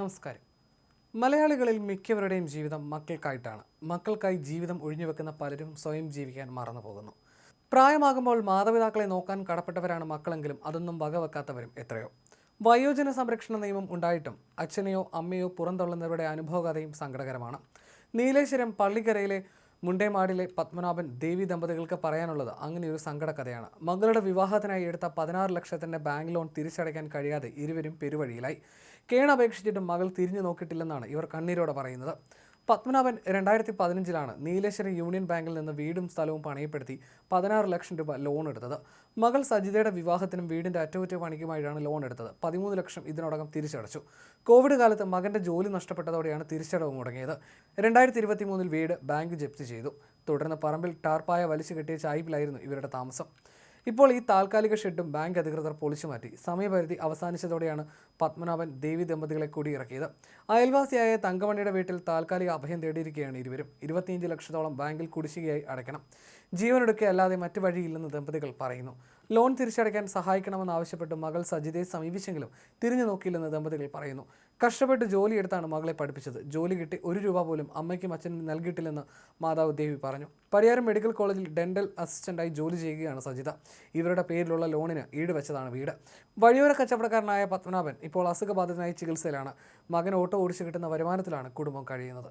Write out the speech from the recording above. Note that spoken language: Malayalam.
നമസ്കാരം. മലയാളികളിൽ മിക്കവരുടെയും ജീവിതം മക്കൾക്കായിട്ടാണ്. മക്കൾക്കായി ജീവിതം ഒഴിഞ്ഞുവെക്കുന്ന പലരും സ്വയം ജീവിക്കാൻ മറന്നു പോകുന്നു. പ്രായമാകുമ്പോൾ മാതാപിതാക്കളെ നോക്കാൻ കടപ്പെട്ടവരാണ് മക്കളെങ്കിലും അതൊന്നും വകവെക്കാത്തവരും എത്രയോ. വയോജന സംരക്ഷണ നിയമം ഉണ്ടായിട്ടും അച്ഛനെയോ അമ്മയോ പുറന്തള്ളുന്നവരുടെ അനുഭവകഥയും സങ്കടകരമാണ്. നീലേശ്വരം പള്ളിക്കരയിലെ മുണ്ടേമാടിലെ പത്മനാഭൻ ദേവി ദമ്പതികൾക്ക് പറയാനുള്ളത് അങ്ങനെ ഒരു സങ്കട കഥയാണ് മകളുടെ വിവാഹത്തിനായി എടുത്ത പതിനാറ് ലക്ഷത്തിന്റെ ബാങ്ക് ലോൺ തിരിച്ചടയ്ക്കാൻ കഴിയാതെ ഇരുവരും പെരുവഴിയിലായി. കേണപേക്ഷിച്ചിട്ടും മകൾ തിരിഞ്ഞു നോക്കിയിട്ടില്ലെന്നാണ് ഇവർ കണ്ണീരോടെ പറയുന്നത്. പത്മനാഭൻ രണ്ടായിരത്തി പതിനഞ്ചിലാണ് നീലേശ്വരം യൂണിയൻ ബാങ്കിൽ നിന്ന് വീടും സ്ഥലവും പണയപ്പെടുത്തി പതിനാറ് ലക്ഷം രൂപ ലോൺ എടുത്തത്. മകൾ സജിതയുടെ വിവാഹത്തിനും വീടിന്റെ അറ്റകുറ്റപ്പണിക്കുമായിട്ടാണ് ലോൺ എടുത്തത്. പതിമൂന്ന് ലക്ഷം ഇതിനോടകം തിരിച്ചടച്ചു. കോവിഡ് കാലത്ത് മകന്റെ ജോലി നഷ്ടപ്പെട്ടതോടെയാണ് തിരിച്ചടവ് മുടങ്ങിയത്. രണ്ടായിരത്തി ഇരുപത്തി മൂന്നിൽ വീട് ബാങ്ക് ജപ്തി ചെയ്തു. തുടർന്ന് പറമ്പിൽ ടാർപ്പായ വലിച്ചു കെട്ടിയ ചായ്പിലായിരുന്നു ഇവരുടെ താമസം. ഇപ്പോൾ ഈ താൽക്കാലിക ഷെഡും ബാങ്ക് അധികൃതർ പൊളിച്ചു മാറ്റി. സമയപരിധി അവസാനിച്ചതോടെയാണ് പത്മനാഭൻ ദേവി ദമ്പതികളെ കൂടി കുടിയിറക്കിയത്. അയൽവാസിയായ തങ്കമണിയുടെ വീട്ടിൽ താൽക്കാലിക അഭയം തേടിയിരിക്കുകയാണ് ഇരുവരും. ഇരുപത്തിയഞ്ച് ലക്ഷത്തോളം ബാങ്കിൽ കുടിശ്ശികയായി അടയ്ക്കണം. ജീവനൊടുക്കുക അല്ലാതെ മറ്റു വഴിയില്ലെന്ന് ദമ്പതികൾ പറയുന്നു. ലോൺ തിരിച്ചടയ്ക്കാൻ സഹായിക്കണമെന്നാവശ്യപ്പെട്ട് മകൾ സജിതയെ സമീപിച്ചെങ്കിലും തിരിഞ്ഞു നോക്കിയില്ലെന്ന് ദമ്പതികൾ പറയുന്നു. കഷ്ടപ്പെട്ട് ജോലിയെടുത്താണ് മകളെ പഠിപ്പിച്ചത്. ജോലി കിട്ടി ഒരു രൂപ പോലും അമ്മയ്ക്കും അച്ഛനും നൽകിയിട്ടില്ലെന്ന് മാതാവ് ദേവി പറഞ്ഞു. പരിയാരം മെഡിക്കൽ കോളേജിൽ ഡെന്റൽ അസിസ്റ്റന്റായി ജോലി ചെയ്യുകയാണ് സജിത. ഇവരുടെ പേരിലുള്ള ലോണിന് ഈടുവെച്ചതാണ് വീട്. വഴിയോര കച്ചവടക്കാരനായ പത്മനാഭൻ ഇപ്പോൾ അസുഖബാധിതനായി ചികിത്സയിലാണ്. മകൻ ഓട്ടോ ഓടിച്ചു കിട്ടുന്ന വരുമാനത്തിലാണ് കുടുംബം കഴിയുന്നത്.